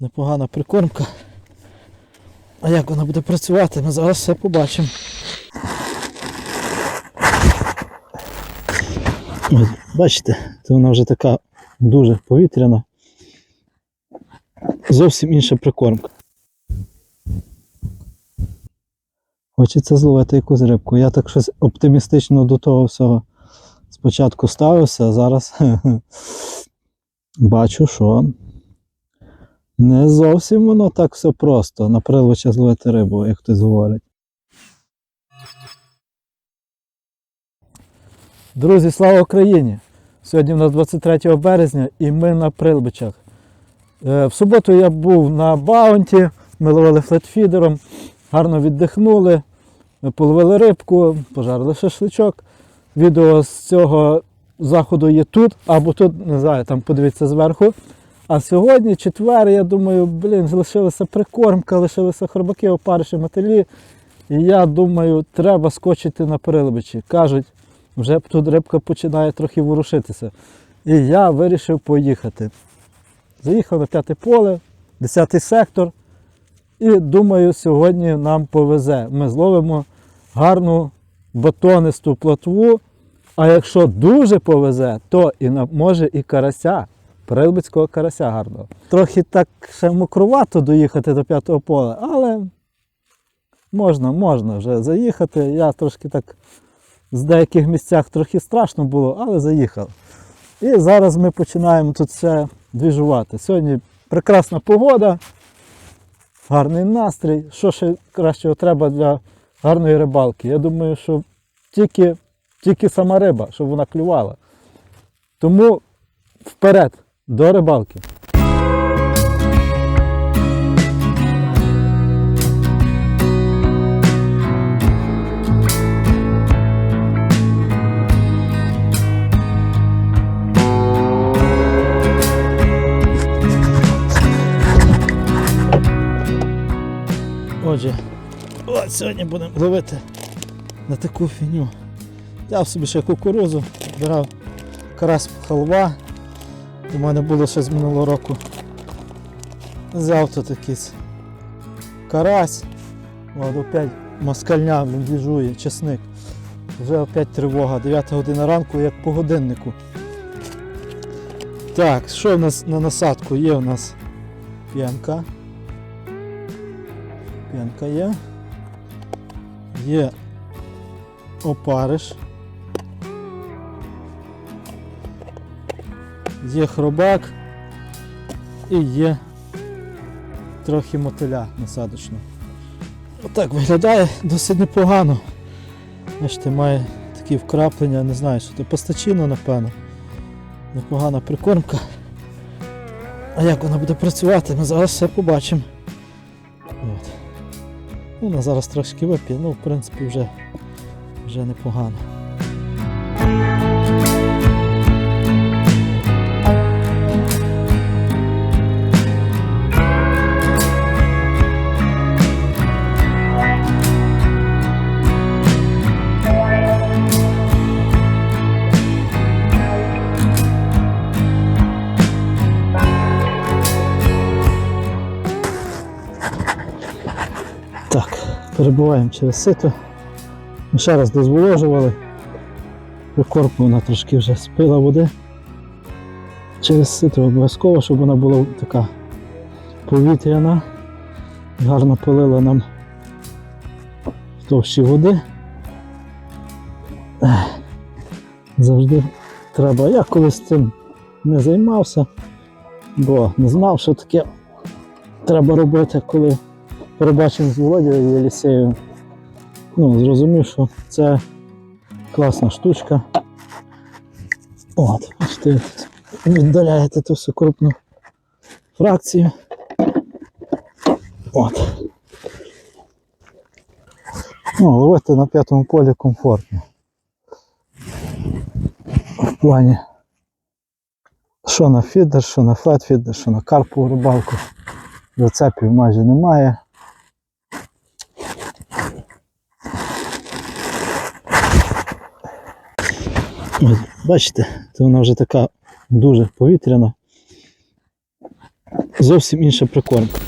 Непогана прикормка. А як вона буде працювати, ми зараз все побачимо. Ось, бачите, це вона вже така дуже повітряна. Зовсім інша прикормка. Хочеться зловити якусь рибку. Я так щось оптимістично до того всього спочатку ставився, а зараз бачу, що не зовсім воно так все просто на прилуча зловити рибу, як хтось говорить. Друзі, слава Україні! Сьогодні у нас 23 березня і ми на Прилбичах. Е, В суботу я був на Баунті, ми ловили флетфідером, гарно віддихнули, половили рибку, пожарили шашличок. Відео з цього заходу є тут, або тут, не знаю, там подивіться зверху. А сьогодні, четвер, я думаю, блін, лишилася прикормка, лишилися хробаки, опариші, мотилі. І я думаю, треба скочити на прилбичі. Кажуть, вже тут рибка починає трохи ворушитися. І я вирішив поїхати. Заїхав на п'яте поле, 10 сектор. І думаю, сьогодні нам повезе. Ми зловимо гарну батонисту плотву. А якщо дуже повезе, то і може і карася, прилбицького карася гарного. Трохи так ще мокрувато доїхати до п'ятого поля, але можна, можна вже заїхати. Я трошки так з деяких місцях трохи страшно було, але заїхав. І зараз ми починаємо тут все двіжувати. Сьогодні прекрасна погода, гарний настрій. Що ще кращого треба для гарної рибалки? Я думаю, що тільки, тільки сама риба, щоб вона клювала. Тому вперед, до рибалки. Отже, от сьогодні будемо ловити на таку фіню. Взяв собі ще кукурузу, збирав карась халва. У мене було ще з минулого року. Взяв тут якийсь карась. От опять москальня двіжує, чесник. Вже опять тривога, 9 година ранку, як по годиннику. Так, що в нас на насадку? Є у нас п'янка. П'янка є. Є опариш. Є хробак і є трохи мотиля насадочно. Отак виглядає досить непогано. Бачите, має такі вкраплення, не знаю, що це пастачино, напевно. Непогана прикормка. А як вона буде працювати, ми зараз все побачимо. От. Вона зараз трошки вип'є, ну в принципі вже, вже непогано. Перебуваємо через сито. Ми ще раз дозволожували. Прикормку вона трошки вже спила води. Через сито обов'язково, щоб вона була така повітряна. Гарно полила нам в товщі води. Завжди треба. Я колись цим не займався, бо не знав, що таке треба робити, коли перебачив з Володією Єлісеєю. Ну, зрозумів, що це класна штучка. От, бачите, віддаляєте ту всю крупну фракцію. От. Ну, ловити на п'ятому полі комфортно. В плані, що на фідер, що на флетфідер, що на карпову рибалку. Зацепів майже немає. Бачите, це вона вже така дуже повітряна. зовсім інша прикормка.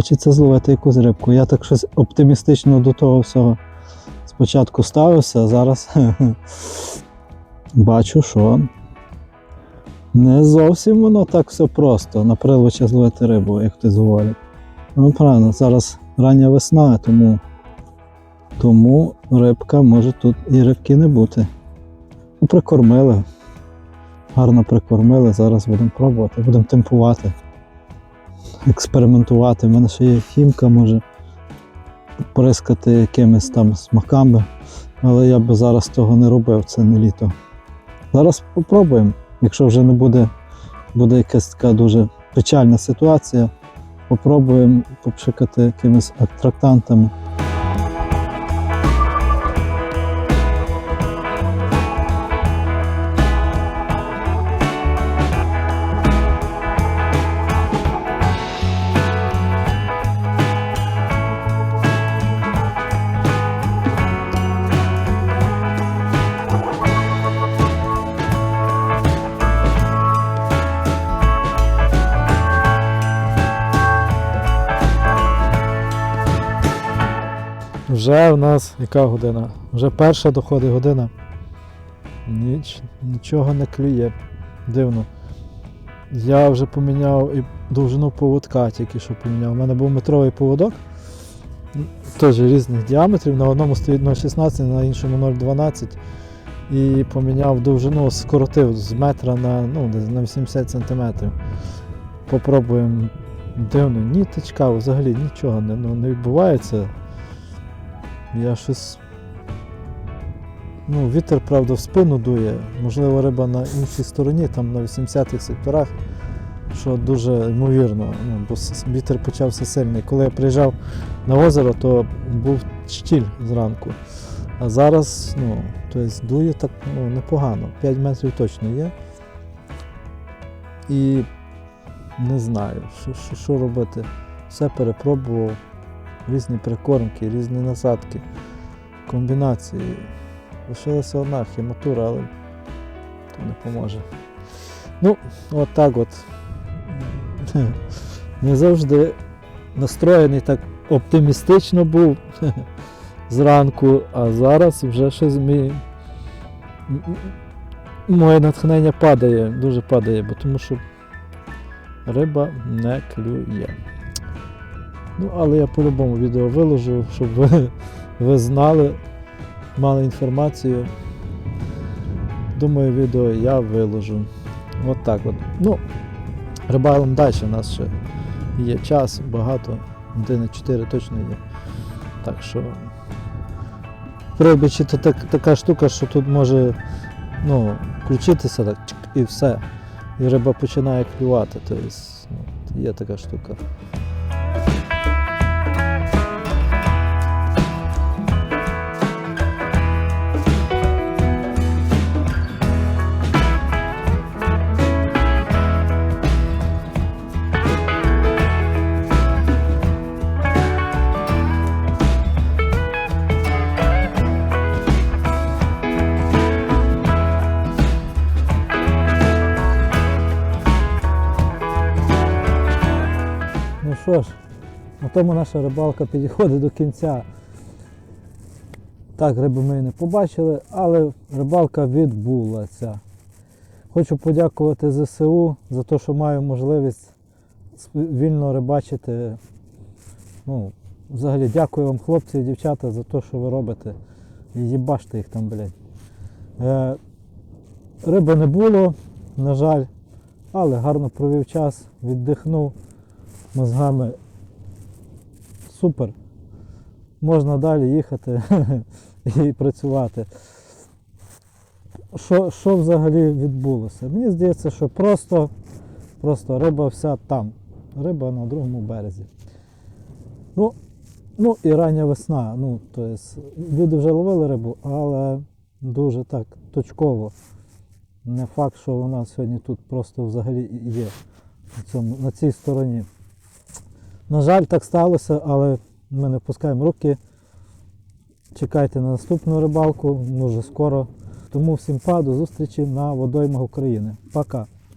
Хочеться зловити якусь рибку. Я так щось оптимістично до того всього спочатку ставився, а зараз бачу, що не зовсім воно так все просто на прилучі зловити рибу, як хтось говорить. Ну, правильно, зараз рання весна, тому, тому рибка може тут і рибки не бути. Прикормили. Гарно прикормили, зараз будемо пробувати, будемо темпувати експериментувати. У мене ще є хімка, може прискати якимись там смаками, але я би зараз того не робив, це не літо. Зараз спробуємо. Якщо вже не буде, буде якась така дуже печальна ситуація, попробуємо попшикати якимись аттрактантами. Вже в нас яка година? Вже перша доходить година. Ніч, нічого не клює. Дивно. Я вже поміняв і довжину поводка, тільки що поміняв. У мене був метровий поводок. Теж різних діаметрів. На одному стоїть 0,16, на іншому 0,12. І поміняв довжину, скоротив з метра на, ну, на 80 см. Попробуємо. Дивно, ніточка, взагалі нічого не, ну, не відбувається. Я щось. Ну, вітер, правда, в спину дує. Можливо, риба на іншій стороні, там на 80-х секторах, що дуже ймовірно, ну, бо вітер почався сильний. Коли я приїжджав на озеро, то був штіль зранку. А зараз, ну, тобто дує так ну, непогано. 5 метрів точно є. І не знаю, що, що робити. Все перепробував різні прикормки, різні насадки, комбінації. Лишилася одна хіматура, але то не поможе. Ну, от так от. Не завжди настроєний так оптимістично був зранку, а зараз вже щось мій... моє натхнення падає, дуже падає, бо тому що риба не клює. Ну, але я по-любому відео виложу, щоб ви, ви знали, мали інформацію. Думаю, відео я виложу. От так от. Ну, рибалом далі у нас ще є час, багато, години 4 точно є. Так що прибичі то так, така штука, що тут може ну, включитися так і все. І риба починає клювати. Тобто, є така штука. Що ж, на тому наша рибалка підходить до кінця. Так, риби ми не побачили, але рибалка відбулася. Хочу подякувати ЗСУ за те, що маю можливість вільно рибачити. Ну, взагалі дякую вам, хлопці і дівчата, за те, що ви робите. І їбаште їх там, блядь. Е, риби не було, на жаль, але гарно провів час, віддихнув мозгами. Супер. Можна далі їхати і працювати. Що, що взагалі відбулося? Мені здається, що просто, просто риба вся там. Риба на другому березі. Ну, ну і рання весна. Ну, то есть, люди вже ловили рибу, але дуже так точково. Не факт, що вона сьогодні тут просто взагалі є на, цьому, на цій стороні. На жаль, так сталося, але ми не пускаємо руки. Чекайте на наступну рибалку, може скоро. Тому всім па, до зустрічі на водоймах України. Пока.